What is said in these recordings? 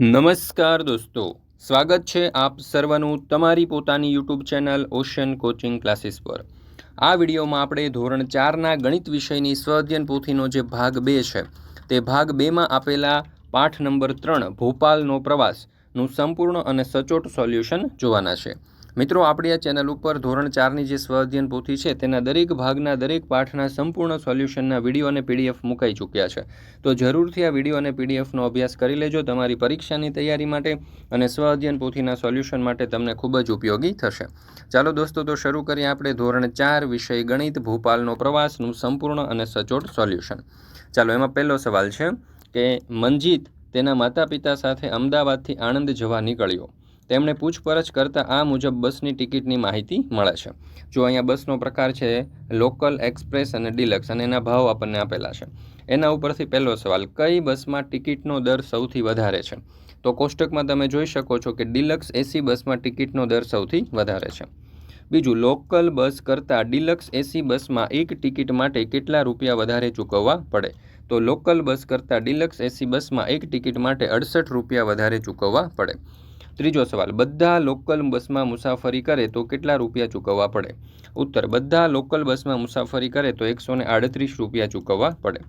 નમસ્કાર દોસ્તો, સ્વાગત છે આપ સર્વનું તમારી પોતાની YouTube channel ocean coaching classes પર. આ વિડીયોમાં આપણે ધોરણ ચારના ગણિત વિષયની સ્વઅધ્યયન પોથીનો જે ભાગ બે છે, તે ભાગ બેમાં આપેલા પાઠ નંબર ત્રણ, ભોપાલનો પ્રવાસનું સંપૂર્ણ અને સચોટ સોલ્યુશન જોવાના છે. મિત્રો, આપણી આ ચેનલ ઉપર ધોરણ ચારની જે સ્વઅધ્યયન પોથી છે, તેના દરેક ભાગના દરેક પાઠના સંપૂર્ણ સોલ્યુશનના વીડિયો અને પીડીએફ મુકાઈ ચૂક્યા છે. તો જરૂરથી આ વીડિયો અને પીડીએફનો અભ્યાસ કરી લેજો તમારી પરીક્ષાની તૈયારી માટે અને સ્વઅધ્યયન પોથીના સોલ્યુશન માટે તમને ખૂબ જ ઉપયોગી થશે. ચાલો દોસ્તો, તો શરૂ કરીએ આપણે ધોરણ ચાર વિષય ગણિત, ભોપાલનો પ્રવાસનું સંપૂર્ણ અને સચોટ સોલ્યુશન. ચાલો, એમાં પહેલો સવાલ છે કે, મંજીત તેના માતા પિતા સાથે અમદાવાદથી આણંદ જવા નીકળ્યો. તેમણે પૂછપરછ કરતાં આ મુજબ બસની ટિકિટની માહિતી મળે છે. જો અહીંયા બસનો પ્રકાર છે લોકલ, એક્સપ્રેસ અને ડિલક્સ અને એના ભાવ આપણને આપેલા છે. એના ઉપરથી પહેલો સવાલ, કઈ બસમાં ટિકિટનો દર સૌથી વધારે છે? તો કોષ્ટકમાં તમે જોઈ શકો છો કે ડિલક્સ એસી બસમાં ટિકિટનો દર સૌથી વધારે છે. બીજું, લોકલ બસ કરતાં ડિલક્સ એસી બસમાં એક ટિકિટ માટે કેટલા રૂપિયા વધારે ચૂકવવા પડે? તો લોકલ બસ કરતાં ડિલક્સ એસી બસમાં એક ટિકિટ માટે અડસઠ રૂપિયા વધારે ચૂકવવા પડે. ત્રીજો સવાલ, બધા લોકલ બસમાં મુસાફરી કરે તો કેટલા રૂપિયા ચૂકવવા પડે? ઉત્તર, બધા લોકલ બસમાં મુસાફરી કરે તો એકસો આડત્રીસ રૂપિયા ચૂકવવા પડે.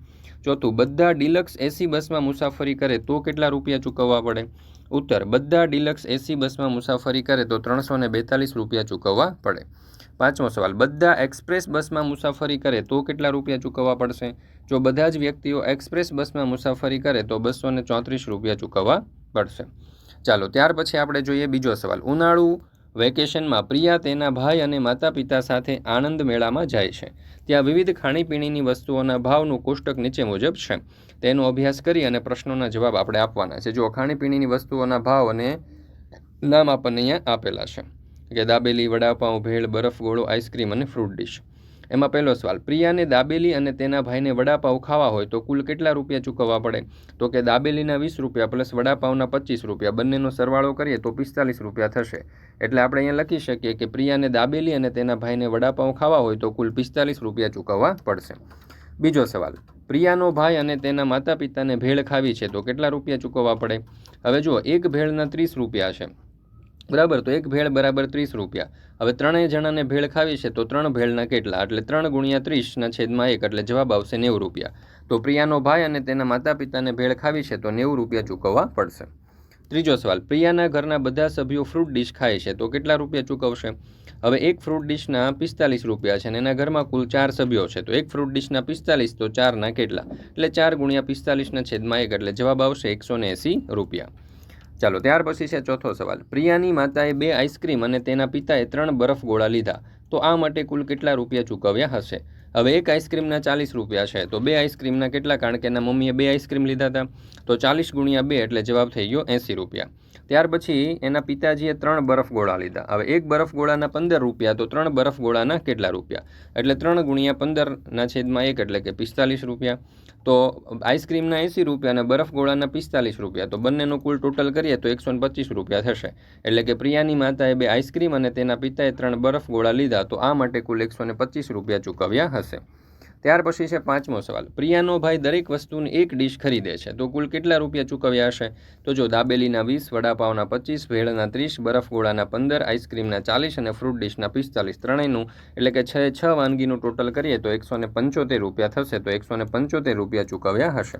ચોથું, બધા ડિલક્સ એસી બસમાં મુસાફરી કરે તો કેટલા રૂપિયા ચૂકવવા પડે? ઉત્તર, બધા ડિલક્સ એસી બસમાં મુસાફરી કરે તો ત્રણસો બેતાલીસ રૂપિયા ચૂકવવા પડે. પાંચમો સવાલ, બધા એક્સપ્રેસ બસમાં મુસાફરી કરે તો કેટલા રૂપિયા ચૂકવવા પડશે? જો બધા જ વ્યક્તિઓ એક્સપ્રેસ બસમાં મુસાફરી કરે તો બસો ચોત્રીસ રૂપિયા ચૂકવવા પડશે. ચાલો, ત્યાર પછી આપણે જોઈએ બીજો સવાલ. ઉનાળુ વેકેશનમાં પ્રિયા તેના ભાઈ અને માતા પિતા સાથે આનંદ મેળામાં જાય છે. ત્યાં વિવિધ ખાણીપીણીની વસ્તુઓના ભાવનું કોષ્ટક નીચે મુજબ છે. તેનો અભ્યાસ કરી અને પ્રશ્નોના જવાબ આપણે આપવાના છે. જો ખાણીપીણીની વસ્તુઓના ભાવ અને નામ આપણને અહીંયા આપેલા છે. કે દાબેલી, વડાપાઉં, ભેળ, બરફ, ગોળો, આઈસ્ક્રીમ અને ફ્રૂટ ડીશ. એમાં પહેલો સવાલ, પ્રિયાને દાબેલી અને તેના ભાઈને વડાપાઉં ખાવા હોય તો કુલ કેટલા રૂપિયા ચૂકવવા પડે? તો કે દાબેલીના વીસ રૂપિયા પ્લસ વડાપાઉંના પચીસ રૂપિયા, બંનેનો સરવાળો કરીએ તો પિસ્તાલીસ રૂપિયા થશે. એટલે આપણે અહીંયા લખી શકીએ કે પ્રિયાને દાબેલી અને તેના ભાઈને વડાપાઉં ખાવા હોય તો કુલ પિસ્તાલીસ રૂપિયા ચૂકવવા પડશે. બીજો સવાલ, પ્રિયાનો ભાઈ અને તેના માતા પિતાને ભેળ ખાવી છે તો કેટલા રૂપિયા ચૂકવવા પડે? હવે જુઓ, એક ભેળના ત્રીસ રૂપિયા છે. બરાબર, તો એક ભેળ બરાબર ત્રીસ રૂપિયા. હવે ત્રણેય જણાને ભેળ ખાવી છે તો ત્રણ ભેળના કેટલા? એટલે ત્રણ ગુણ્યા ત્રીસના છેદમાં એક, એટલે જવાબ આવશે નેવું રૂપિયા. તો પ્રિયાનો ભાઈ અને તેના માતા પિતાને ભેળ ખાવી છે તો નેવું રૂપિયા ચૂકવવા પડશે. ત્રીજો સવાલ, પ્રિયાના ઘરના બધા સભ્યો ફ્રૂટ ડીશ ખાય છે તો કેટલા રૂપિયા ચૂકવશે? હવે એક ફ્રૂટ ડીશના પિસ્તાલીસ રૂપિયા છે અને એના ઘરમાં કુલ ચાર સભ્યો છે. તો એક ફ્રૂટ ડીશના પિસ્તાલીસ તો ચારના કેટલા? એટલે ચાર ગુણ્યા પિસ્તાલીસના છેદમાં એક, એટલે જવાબ આવશે એકસો એંસી રૂપિયા. ચાલો, ત્યાર પછી છે ચોથો સવાલ. પ્રિયાની માતાએ બે આઈસ્ક્રીમ અને તેના પિતાએ ત્રણ બરફ ગોળા લીધા. તો આ માટે કુલ કેટલા રૂપિયા ચૂકવ્યા હશે? હવે એક આઈસ્ક્રીમના ચાલીસ રૂપિયા છે. તો બે આઈસ્ક્રીમના કેટલા? કારણ કે એના મમ્મીએ બે આઈસ્ક્રીમ લીધા હતા. તો ચાલીસ ગુણ્યા બે એટલે જવાબ થઈ ગયો એંસી રૂપિયા. ત્યાર પછી એના પિતાજીએ ત્રણ બરફ ગોળા લીધા. હવે એક બરફ ગોળાના પંદર રૂપિયા, તો ત્રણ બરફ ગોળાના કેટલા રૂપિયા? એટલે ત્રણ ગુણ્યા પંદરના છેદમાં એક એટલે કે પિસ્તાલીસ રૂપિયા. તો આઈસ્ક્રીમના એંસી રૂપિયા અને બરફ ગોળાના પિસ્તાલીસ રૂપિયા. તો બંનેનું કુલ ટોટલ કરીએ તો એકસો પચીસ રૂપિયા થશે. એટલે કે પ્રિયાની માતાએ બે આઈસ્ક્રીમ અને તેના પિતાએ ત્રણ બરફ ગોળા લીધા. તો આ માટે કુલ એકસો પચીસ રૂપિયા ચૂકવ્યા હશે. ત્યાર પછી છે પાંચમો સવાલ. પ્રિયાનો ભાઈ દરેક વસ્તુની એક ડીશ ખરીદે છે. તો કુલ કેટલા રૂપિયા ચૂકવ્યા હશે? તો જો દાબેલીના વીસ, વડાપાવના પચીસ ભેળના ત્રીસ, બરફગોળાના પંદર, આઈસ્ક્રીમના ચાલીસ અને ફ્રૂટ ડીશના પિસ્તાલીસ, ત્રણેયનું, એટલે કે છ છ વાનગીનું ટોટલ કરીએ તો એકસો પંચોતેર રૂપિયા થશે. તો એકસો પંચોતેર રૂપિયા ચૂકવ્યા હશે.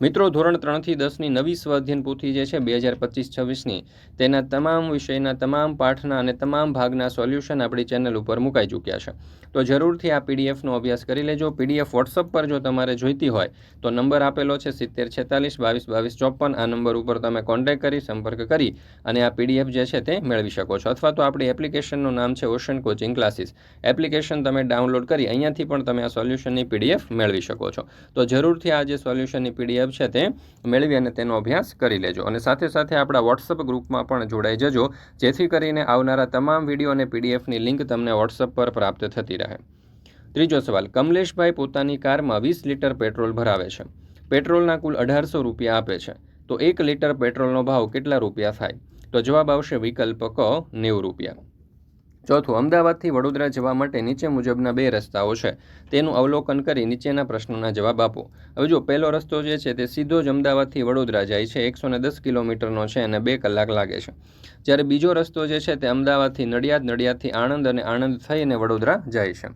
મિત્રો, ધોરણ ત્રણથી દસની નવી સ્વાધ્યન પોથી જે છે, બે હજાર પચીસ છવ્વીસની. તેના તમામ વિષયના, તમામ પાઠના અને તમામ ભાગના સોલ્યુશન આપણી ચેનલ ઉપર મુકાઈ ચૂક્યા છે. તો જરૂરથી આ પીડીએફનો અભ્યાસ કરી લેજો. પીડીએફ વોટ્સઅપ પર જો તમારે જોઈતી હોય, તો નંબર આપેલો છે સિત્તેર છેતાલીસ બાવીસ બાવીસ ચોપન. આ નંબર ઉપર તમે કોન્ટેક્ટ કરી, સંપર્ક કરી અને આ પીડીએફ જે છે તે મેળવી શકો છો. અથવા તો આપણી એપ્લિકેશનનું નામ છે ઓશન કોચિંગ ક્લાસીસ. એપ્લિકેશન તમે ડાઉનલોડ કરી, અહીંયાથી પણ તમે આ સોલ્યુશનની પીડીએફ મેળવી શકો છો. તો જરૂરથી આ જે સોલ્યુશનની પીડીએફ છે તે મેળવી અને તેનો અભ્યાસ કરી લેજો. અને સાથે સાથે આપણા વોટ્સઅપ ગ્રુપમાં પણ જોડાઈ જજો, જેથી કરીને આવનારા તમામ વીડિયો અને પીડીએફની લિંક તમને વોટ્સઅપ પર પ્રાપ્ત થતી રહે. ત્રીજો સવાલ, કમલેશભાઈ પોતાની કારમાં વીસ લીટર પેટ્રોલ ભરાવે છે. પેટ્રોલના કુલ અઢારસો રૂપિયા આપે છે. તો એક લીટર પેટ્રોલનો ભાવ કેટલા રૂપિયા થાય? તો જવાબ આવશે વિકલ્પ ક નેવું રૂપિયા. ચોથું, અમદાવાદથી વડોદરા જવા માટે નીચે મુજબના બે રસ્તાઓ છે. તેનું અવલોકન કરી નીચેના પ્રશ્નોના જવાબ આપો. હવે જો પહેલો રસ્તો જે છે તે સીધો જ અમદાવાદથી વડોદરા જાય છે, એકસો દસ કિલોમીટરનો છે અને બે કલાક લાગે છે. જ્યારે બીજો રસ્તો જે છે તે અમદાવાદથી નડિયાદ, નડિયાદથી આણંદ અને આણંદ થઈને વડોદરા જાય છે.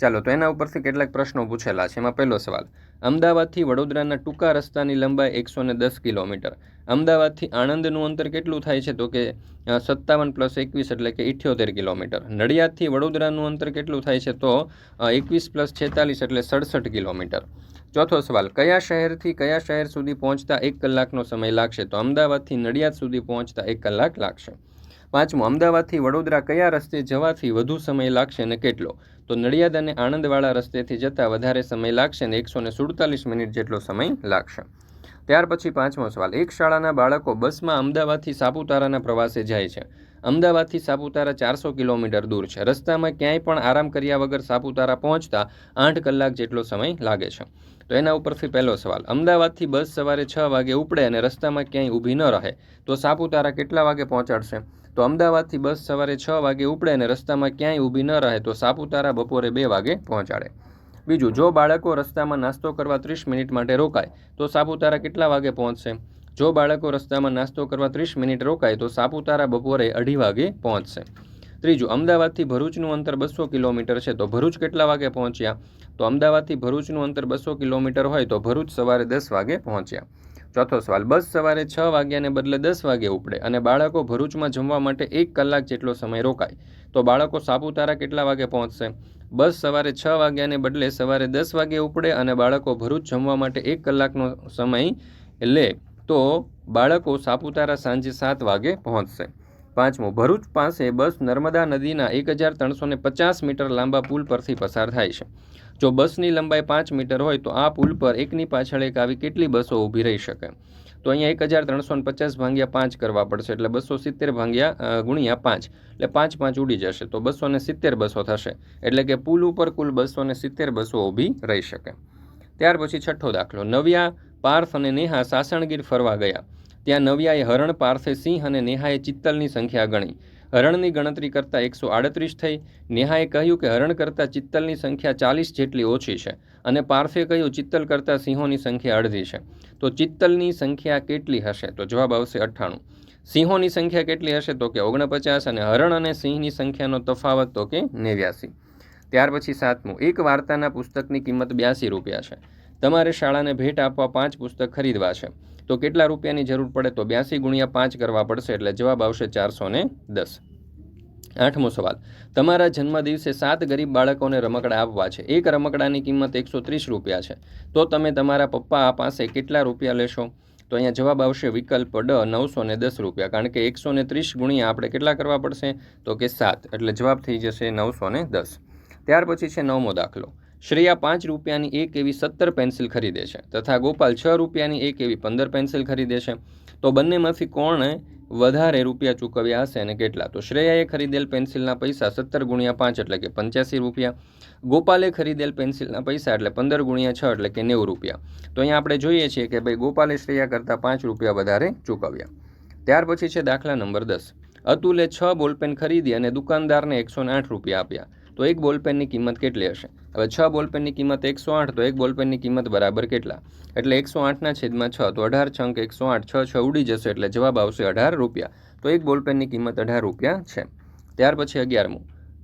ચાલો, તો એના ઉપરથી કેટલાક પ્રશ્નો પૂછેલા છે. એમાં પહેલો સવાલ, અમદાવાદથી વડોદરાના ટૂંકા રસ્તાની લંબાઈ એકસો દસ કિલોમીટર. અમદાવાદથી આણંદનું અંતર કેટલું થાય છે તો કે સત્તાવન પ્લસ એકવીસ એટલે કે ઇઠ્યોતેર કિલોમીટર. નડિયાદથી વડોદરાનું અંતર કેટલું થાય છે તો એકવીસ પ્લસ છેતાલીસ એટલે સડસઠ કિલોમીટર. ચોથો સવાલ, કયા શહેરથી કયા શહેર સુધી પહોંચતા એક કલાકનો સમય લાગશે? તો અમદાવાદથી નડિયાદ સુધી પહોંચતા એક કલાક લાગશે. પાંચમું, અમદાવાદથી વડોદરા કયા રસ્તે જવાથી વધુ સમય લાગશે અને કેટલો? તો નડિયાદ અને આણંદવાળા રસ્તેથી જતાં વધારે સમય લાગશે અને એકસો સુડતાલીસ મિનિટ જેટલો સમય લાગશે. ત્યાર પછી પાંચમો સવાલ. એક શાળાના બાળકો બસમાં અમદાવાદથી સાપુતારાના પ્રવાસે જાય છે. અમદાવાદથી સાપુતારા ચારસો કિલોમીટર દૂર છે. રસ્તામાં ક્યાંય પણ આરામ કર્યા વગર સાપુતારા પહોંચતા આઠ કલાક જેટલો સમય લાગે છે. તો એના ઉપરથી પહેલો સવાલ. અમદાવાદથી બસ સવારે છ વાગે ઉપડે અને રસ્તામાં ક્યાંય ઊભી ન રહે, તો સાપુતારા કેટલા વાગે પહોંચાડશે? તો અમદાવાદથી બસ સવારે છ વાગે ઉપડે અને રસ્તામાં ક્યાંય ઊભી ન રહે, તો સાપુતારા બપોરે બે વાગે પહોંચાડે. બીજું, જો બાળકો રસ્તામાં નાસ્તો કરવા ત્રીસ મિનિટ માટે રોકાય, તો સાપુતારા કેટલા વાગે પહોંચશે? જો બાળકો રસ્તામાં નાસ્તો કરવા ત્રીસ મિનિટ રોકાય, તો સાપુતારા બપોરે અઢી વાગે પહોંચશે. ત્રીજું, અમદાવાદથી ભરૂચનું અંતર બસો કિલોમીટર છે, તો ભરૂચ કેટલા વાગે પહોંચ્યા? તો અમદાવાદથી ભરૂચનું અંતર બસો કિલોમીટર હોય, તો ભરૂચ સવારે દસ વાગે પહોંચ્યા. ચોથો સવાલ, બસ સવારે છ વાગ્યાને બદલે દસ વાગે ઉપડે અને બાળકો ભરૂચમાં જમવા માટે એક કલાક જેટલો સમય રોકાય, તો બાળકો સાપુતારા કેટલા વાગે પહોંચશે? બસ સવારે છ વાગ્યાને બદલે સવારે દસ વાગે ઉપડે અને બાળકો ભરૂચ જમવા માટે એક કલાકનો સમય લે, તો બાળકો સાપુતારા સાંજે સાત વાગે પહોંચશે. પાંચમું, ભરૂચ પાસે બસ નર્મદા નદીના એક હજાર ત્રણસો પચાસ મીટર લાંબા પુલ પરથી પસાર થાય છે. જો બસની લંબાઈ પાંચ મીટર હોય તો આ પુલ પર એકની પાછળ એક આવી કેટલી બસો ઊભી રહી શકે? તો અહીંયા એક હજાર ત્રણસો પચાસ ભાંગ્યા પાંચ કરવા પડશે, એટલે બસો સિત્તેર ભાંગ્યા ગુણ્યા પાંચ, એટલે પાંચ પાંચ ઉડી જશે, તો બસો ને સિત્તેર બસો થશે, એટલે કે પુલ ઉપર કુલ બસો ને સિત્તેર બસો ઊભી રહી શકે. ત્યાર પછી છઠ્ઠો દાખલો, નવ્યા, પાર્થ અને નેહા સાસણગીર ફરવા ગયા. ત્યાં નવ્યાએ હરણ પાર્થે સિંહ અને નેહાએ ચિત્તલની સંખ્યા ગણી. હરણની ગણતરી કરતાં એકસો આડત્રીસ થઈ. નેહાએ કહ્યું કે હરણ કરતાં ચિત્તલની સંખ્યા ચાલીસ જેટલી ઓછી છે અને પાર્થે કહ્યું ચિત્તલ કરતાં સિંહોની સંખ્યા અડધી છે. તો ચિત્તલની સંખ્યા કેટલી હશે? તો જવાબ આવશે અઠ્ઠાણું. સિંહોની સંખ્યા કેટલી હશે? તો કે ઓગણપચાસ અને હરણ અને સિંહની સંખ્યાનો તફાવત તો કે નેવ્યાસી. ત્યાર પછી સાતમું. એક વાર્તાના પુસ્તકની કિંમત બ્યાસી રૂપિયા છે. તમારે શાળાને ભેટ આપવા પાંચ પુસ્તક ખરીદવા છે. તો કેટલા રૂપિયાની જરૂર પડે તો બ્યાસી ગુણ્યા પાંચ કરવા પડશે એટલે જવાબ આવશે ચારસો ને દસ. આઠમો સવાલ. તમારા જન્મદિવસે સાત ગરીબ બાળકોને રમકડા આપવા છે. એક રમકડાની કિંમત એકસો ત્રીસ રૂપિયા છે. તો તમે તમારા પપ્પા પાસે કેટલા રૂપિયા લેશો? તો અહીંયા જવાબ આવશે વિકલ્પ ડ, નવસો ને દસ રૂપિયા. કારણ કે એકસો ને ત્રીસ ગુણ્યા આપણે કેટલા કરવા પડશે? તો કે સાત. એટલે જવાબ થઈ જશે નવસો ને દસ. ત્યાર પછી છે નવમો દાખલો. શ્રેયા પાંચ રૂપિયાની એક એવી સત્તર પેન્સિલ ખરીદે છે તથા ગોપાલ છ રૂપિયાની એક એવી પંદર પેન્સિલ ખરીદે છે. તો બંનેમાંથી કોણે વધારે રૂપિયા ચૂકવ્યા હશે અને કેટલા? તો શ્રેયાએ ખરીદેલ પેન્સિલના પૈસા સત્તર ગુણ્યા પાંચ એટલે કે પંચ્યાસી રૂપિયા. ગોપાલે ખરીદેલ પેન્સિલના પૈસા એટલે પંદર ગુણ્યા છ એટલે કે નેવું રૂપિયા. તો અહીંયા આપણે જોઈએ છીએ કે ભાઈ ગોપાલે શ્રેયા કરતાં પાંચ રૂપિયા વધારે ચૂકવ્યા. ત્યાર પછી છે દાખલા નંબર દસ. અતુલે છ બોલપેન ખરીદી અને દુકાનદારને એકસો આઠ રૂપિયા આપ્યા. તો એક બોલપેનની કિંમત કેટલી હશે? હવે છ બોલપેનની કિંમત એકસો આઠ, તો એક બોલપેનની કિંમત બરાબર કેટલા? એટલે એકસો આઠના છેદમાં છ, તો અઢાર છંક એકસો આઠ, છ છ ઉડી જશે એટલે જવાબ આવશે અઢાર રૂપિયા. તો એક બોલપેનની કિંમત અઢાર રૂપિયા છે. ત્યાર પછી અગિયારમું.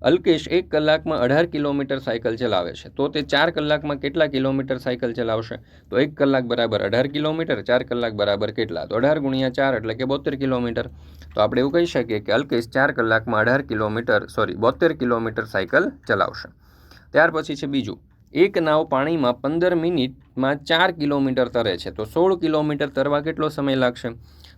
અલ્કેશ એક કલાકમાં અઢાર કિલોમીટર સાયકલ ચલાવે છે. તો તે ચાર કલાકમાં કેટલા કિલોમીટર સાયકલ ચલાવશે? તો એક કલાક બરાબર અઢાર કિલોમીટર, ચાર કલાક બરાબર કેટલા? તો અઢાર ગુણ્યા ચાર એટલે કે બોતેર કિલોમીટર. તો આપણે એવું કહી શકીએ કે અલ્કેશ ચાર કલાકમાં અઢાર કિલોમીટર સોરી બોતેર કિલોમીટર સાયકલ ચલાવશે. ત્યાર પછી છે બીજું. એક નાવ પાણીમાં પંદર મિનિટમાં ચાર કિલોમીટર તરે છે. તો સોળ કિલોમીટર તરવા કેટલો સમય લાગશે?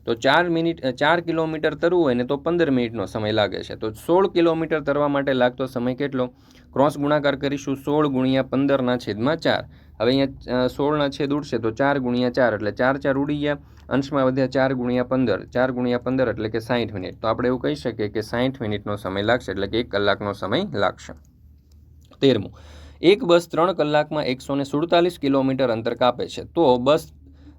તો ચાર મિનિટ ચાર કિલોમીટર તરવું હોય ને તો પંદર મિનિટનો સમય લાગે છે. તો સોળ કિલોમીટર તરવા માટે લાગતો સમય કેટલો? ક્રોસ ગુણાકાર કરીશું સોળ ગુણ્યા પંદરના છેદમાં ચાર. હવે અહીંયા સોળના છેદ ઉડશે તો ચાર ગુણ્યા ચાર એટલે ચાર ચાર ઉડી ગયા. અંશમાં વધ્યા ચાર ગુણ્યા પંદર. ચાર ગુણ્યા પંદર એટલે કે સાઠ મિનિટ. તો આપણે એવું કહી શકીએ કે સાઠ મિનિટનો સમય લાગશે એટલે કે એક કલાકનો સમય લાગશે. તેરમું. એક બસ ત્રણ કલાકમાં એકસો સુડતાલીસ કિલોમીટર અંતર કાપે છે. તો બસ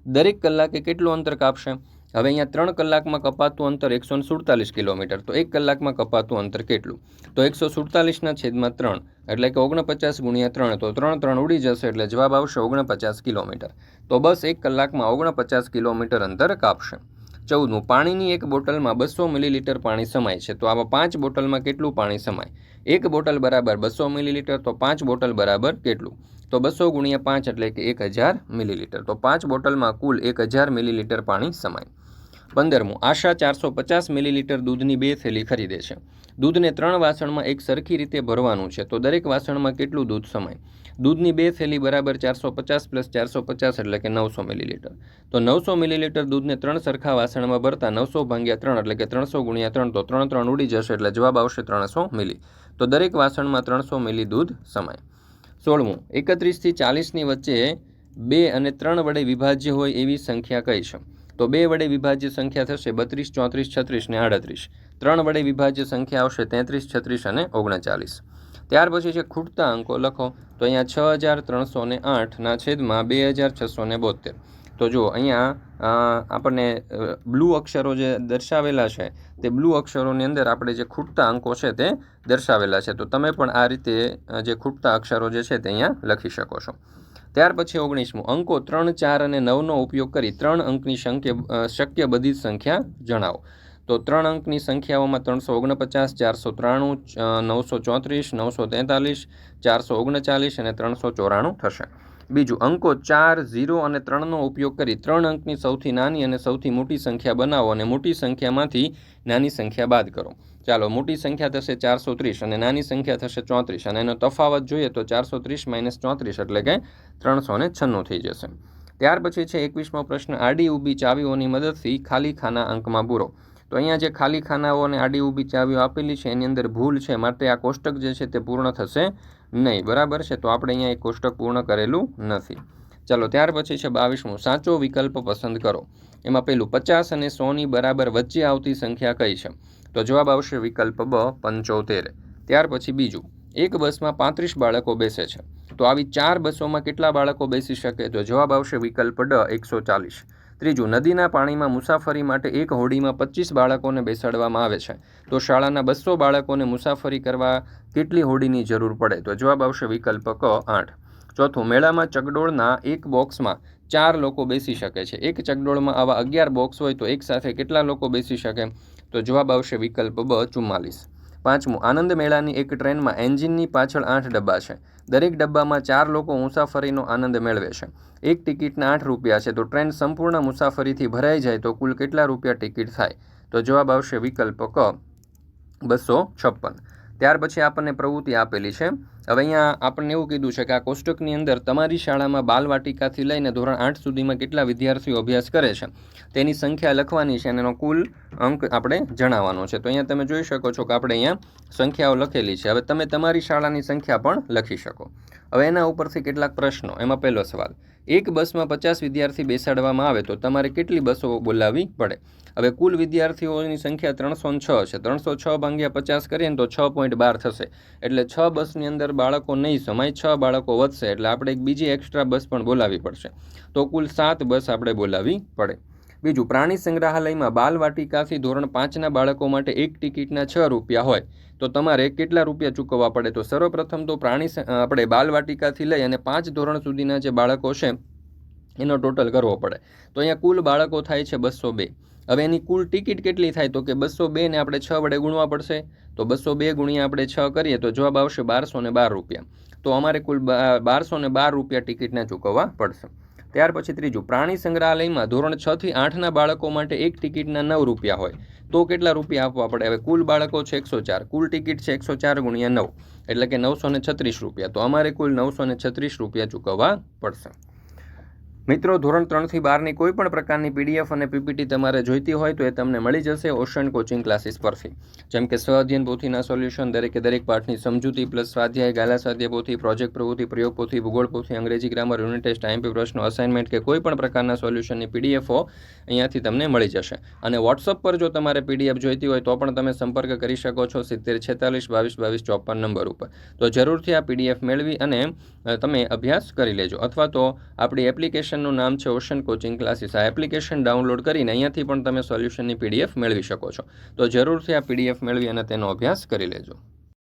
દરેક કલાકે કેટલું અંતર કાપશે? હવે અહીંયા ત્રણ કલાકમાં કપાતું અંતર એકસો સુડતાલીસ કિલોમીટર, તો એક કલાકમાં કપાતું અંતર કેટલું? તો એકસો સુડતાલીસના છેદમાં ત્રણ, એટલે કે ઓગણપચાસ ગુણ્યા ત્રણ, તો ત્રણ ત્રણ ઉડી જશે એટલે જવાબ આવશે ઓગણપચાસ કિલોમીટર. તો બસ એક કલાકમાં ઓગણપચાસ કિલોમીટર અંતર કાપશે. ચૌદમું, પાણીની એક બોટલમાં બસો મિલીલીટર પાણી સમાય છે, તો આવા પાંચ બોટલમાં કેટલું પાણી સમાય? એક બોટલ બરાબર બસો મિલીલીટર, તો પાંચ બોટલ બરાબર કેટલું? તો બસો ગુણ્યા પાંચ એટલે કે એક હજાર મિલીલીટર, તો પાંચ બોટલમાં કુલ એક હજાર મિલીલીટર પાણી સમાય. પંદરમું. આશા ચારસો પચાસ મિલીલીટર દૂધની બે થેલી ખરીદે છે. દૂધને ત્રણ વાસણમાં એક સરખી રીતે ભરવાનું છે, તો દરેક વાસણમાં કેટલું દૂધ સમાય? દૂધની બે થેલી બરાબર ચારસો પચાસ પ્લસ ચારસો પચાસ એટલે કે નવસો મિલીલીટર. તો નવસો મિલીલીટર દૂધને ત્રણ સરખા વાસણમાં ભરતા નવસો ભાંગ્યા ત્રણ એટલે કે ત્રણસો ગુણ્યા ત્રણ, તો ત્રણ ત્રણ ઉડી જશે એટલે જવાબ આવશે ત્રણસો મિલી. તો દરેક વાસણમાં ત્રણસો મિલી દૂધ સમાય. સોળમું, એકત્રીસથી ચાલીસની વચ્ચે બે અને ત્રણ વડે વિભાજ્ય હોય એવી સંખ્યા કઈ છે? તો બે વડે વિભાજ્ય સંખ્યા થશે બત્રીસ, ચોત્રીસ, છત્રીસ ને આડત્રીસ. ત્રણ વડે વિભાજ્ય સંખ્યા આવશે તેત્રીસ, છત્રીસ અને ઓગણચાલીસ. ત્યાર પછી છે ખૂટતા અંકો. લખો. તો અહીંયા છ હજાર ત્રણસો ને આઠના છેદમાં બે હજાર છસો ને બોતેર તો જુઓ, અહીંયા આપણને બ્લુ અક્ષરો જે દર્શાવેલા છે, તે બ્લુ અક્ષરોની અંદર આપણે જે ખૂટતા અંકો છે તે દર્શાવેલા છે. તો તમે પણ આ રીતે જે ખૂટતા અક્ષરો જે છે તે અહીંયા લખી શકો છો. ત્યાર પછી ઓગણીસમું. અંકો ત્રણ, ચાર અને નવનો ઉપયોગ કરી ત્રણ અંકની સંખ્યા શક્ય બધી સંખ્યા જણાવો. તો ત્રણ અંકની સંખ્યાઓમાં ત્રણસો ઓગણપચાસ, ચારસો ત્રાણું નવસો ચોત્રીસ, નવસો તેતાલીસ, ચારસો ઓગણચાલીસ અને ત્રણસો ચોરાણું થશે. બીજું, અંકો ચાર, ઝીરો અને ત્રણનો ઉપયોગ કરી ત્રણ અંકની સૌથી નાની અને સૌથી મોટી સંખ્યા બનાવો અને મોટી સંખ્યામાંથી નાની સંખ્યા બાદ કરો. ચાલો, મોટી સંખ્યા થશે ચારસો ત્રીસ અને નાની સંખ્યા થશે ચોત્રીસ અને એનો તફાવત જોઈએ તો ચારસો ત્રીસ માઇનસ ચોત્રીસ એટલે કે ત્રણસો ને છન્નું થઈ જશે. ત્યાર પછી છે એકવીસમો પ્રશ્ન. આડી ઊભી ચાવીઓની મદદથી ખાલી ખાના અંકમાં પૂરો. તો અહીંયા જે ખાલી ખાનાઓ અને આડી ઊભી ચાવીઓ આપેલી છે, એની અંદર ભૂલ છે, માટે આ કોષ્ટક જે છે તે પૂર્ણ થશે નહીં. બરાબર છે? તો આપણે અહીંયા એક કોષ્ટક પૂર્ણ કરેલું નથી. ચાલો, ત્યાર પછી છે બાવીસમું. સાચો વિકલ્પ પસંદ કરો. એમાં પહેલું પચાસ અને સોની બરાબર વચ્ચે આવતી સંખ્યા કઈ છે? તો જવાબ આવશે વિકલ્પ બ, પંચોતેર. ત્યાર પછી બીજું. એક બસમાં પાંત્રીસ બાળકો બેસે છે. તો આવી ચાર બસોમાં કેટલા બાળકો બેસી શકે? તો જવાબ આવશે વિકલ્પ ડ, એકસો ચાલીસ. ત્રીજું, નદીના પાણીમાં મુસાફરી માટે એક હોડીમાં પચીસ બાળકોને બેસાડવામાં આવે છે. તો શાળાના બસો બાળકોને મુસાફરી કરવા કેટલી હોડીની જરૂર પડે? તો જવાબ આવશે વિકલ્પ ક, આઠ. ચોથું, મેળામાં ચગડોળના એક બોક્સમાં ચાર લોકો બેસી શકે છે. એક ચકડોળમાં આવા અગિયાર બોક્સ હોય તો એક સાથે કેટલા લોકો બેસી શકે? તો જવાબ આવશે વિકલ્પ બ, ચુમ્માલીસ. પાંચમું, આનંદ મેળાની એક ટ્રેનમાં એન્જિનની પાછળ આઠ ડબ્બા છે. દરેક ડબ્બામાં ચાર લોકો મુસાફરીનો આનંદ મેળવે છે. એક ટિકિટના આઠ રૂપિયા છે. તો ટ્રેન સંપૂર્ણ મુસાફરીથી ભરાઈ જાય તો કુલ કેટલા રૂપિયા ટિકિટ થાય? તો જવાબ આવશે વિકલ્પ ક, બસો છપ્પન. ત્યાર પછી આપણને પ્રવૃત્તિ આપેલી છે. હવે અહીંયા આપણને એવું કીધું છે કે આ કોષ્ટકની અંદર તમારી શાળામાં બાલવાટિકાથી લઈને ધોરણ આઠ સુધીમાં કેટલા વિદ્યાર્થીઓ અભ્યાસ કરે છે, તેની સંખ્યા લખવાની છે અને એનો કુલ અંક આપણે જણાવવાનો છે. તો અહીંયા તમે જોઈ શકો છો કે આપણે અહીંયા સંખ્યાઓ લખેલી છે. હવે તમે તમારી શાળાની સંખ્યા પણ લખી શકો. હવે એના ઉપરથી કેટલાક પ્રશ્નો. એમાં પહેલો સવાલ, એક બસમાં પચાસ વિદ્યાર્થી બેસાડવામાં આવે તો તમારે કેટલી બસો બોલાવવી પડે? હવે કુલ વિદ્યાર્થીઓની સંખ્યા ત્રણસો છ છે. ત્રણસો છ ભાંગ્યા પચાસ કરીએ ને તો છ પોઈન્ટ બાર થશે. એટલે છ બસની અંદર બાળકો નહીં સમાય, છ બાળકો વધશે. એટલે આપણે એક બીજી એક્સ્ટ્રા બસ પણ બોલાવવી પડશે. તો કુલ સાત બસ આપણે બોલાવવી પડે. બીજું, પ્રાણી સંગ્રહાલયમાં બાલવાટિકાથી ધોરણ પાંચના બાળકો માટે એક ટિકિટના છ રૂપિયા હોય. તો તમારે કેટલા રૂપિયા ચૂકવવા પડે? તો સર્વપ્રથમ તો પ્રાણી આપણે બાલવાટિકાથી લઈ અને પાંચ ધોરણ સુધીના જે બાળકો છે, એનો ટોટલ કરવો પડે. તો અહીંયા કુલ બાળકો થાય છે બસો બે. હવે એની કુલ ટિકિટ કેટલી થાય? તો કે બસો બેને આપણે છ વડે ગુણવા પડશે. તો બસો બે ગુણ્યા આપણે છ કરીએ તો જવાબ આવશે બારસો ને બાર રૂપિયા. તો અમારે કુલ બારસો ને બાર રૂપિયા ટિકિટને ચૂકવવા પડશે. ત્યાર પછી ત્રીજું, પ્રાણી સંગ્રહાલયમાં ધોરણ છ થી આઠના બાળકો માટે એક ટિકિટના નવ રૂપિયા હોય. તો કેટલા રૂપિયા આપવા પડે? હવે કુલ બાળકો છે એકસો ચાર. કુલ ટિકિટ છે એકસો ચાર ગુણ્યા નવ. એટલે કે નવસો ને છત્રીસ રૂપિયા. તો અમારે કુલ નવસો ને છત્રીસ રૂપિયા ચૂકવવા પડશે. મિત્રો, ધોરણ ત્રણથી બારની કોઈ પણ પ્રકારની પીડીએફ અને પીપીટી તમારે જોઈતી હોય તો એ તમને મળી જશે ઓશન કોચિંગ ક્લાસીસ પરથી. જેમ કે સ્વઅધ્યયન પોથીના સોલ્યુશન, દરેકે દરેક પાઠની સમજૂતી, પ્લસ સ્વાધ્યાય, ગાલા સ્વાધ્યાય પોથી, પ્રોજેક્ટ પ્રવૃત્તિ, પ્રયોગ પોથી, ભૂગોળ પોથી, અંગ્રેજી ગ્રામર, યુનિટ ટેસ્ટ આઈએમપી પ્રશ્નો, અસાઇનમેન્ટ કે કોઈ પણ પ્રકારના સોલ્યુશનની પીડીએફો અહીંયાથી તમને મળી જશે. અને વોટ્સઅપ પર જો તમારે પીડીએફ જોઈતી હોય તો પણ તમે સંપર્ક કરી શકો છો સિત્તેર છેતાલીસ બાવીસ બાવીસ ચોપન નંબર ઉપર. તો જરૂરથી આ પીડીએફ મેળવી અને તમે અભ્યાસ કરી લેજો. અથવા તો આપણી એપ્લિકેશનનું નામ છે ઓશન કોચિંગ ક્લાસીસ. આ એપ્લિકેશન ડાઉનલોડ કરીને અહીંયાથી પણ તમે સોલ્યુશનની પીડીએફ મેળવી શકો છો. તો જરૂરથી આ પીડીએફ મેળવી અને તેનો અભ્યાસ કરી લેજો.